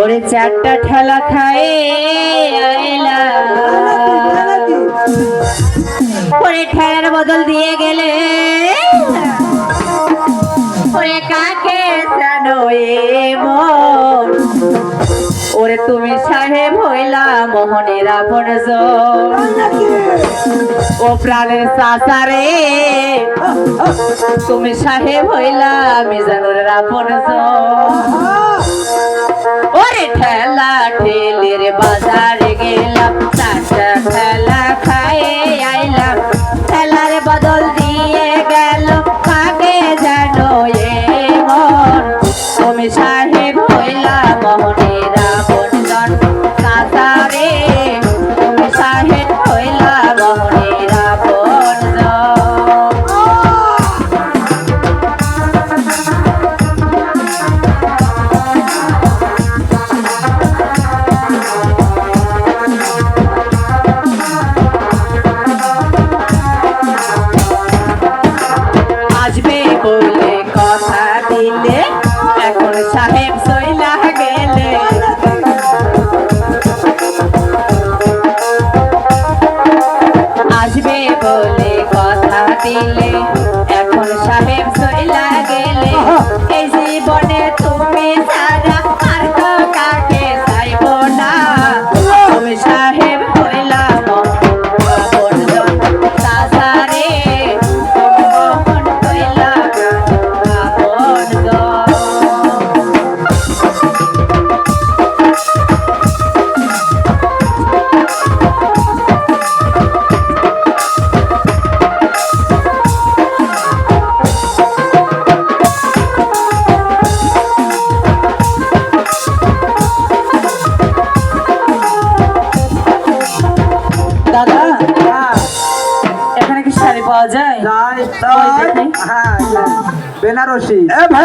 ওরে চারটা ঠেলা খায় আয়লা ওরে ঠেলার বদল দিয়ে গেলে। ওরে কাকে জানো এ মন? ওরে তুমি সাহেব হইলা মোহনের আপন জন। ও প্রাণের সাসারে, তুমি সাহেব হইলা মিজানুর আপন জন। ওরে ঠেলা ঠেলের আসবে বলে কথা দিলে। এখন সাহেব সইলা গেলে। আসবে বলে কথা দিলে। এখন সাহেব সইলা গেলে। এই জীবনে পাওয়া যায় যাই ওই দেখি। হ্যাঁ বেনারসি এ ভাই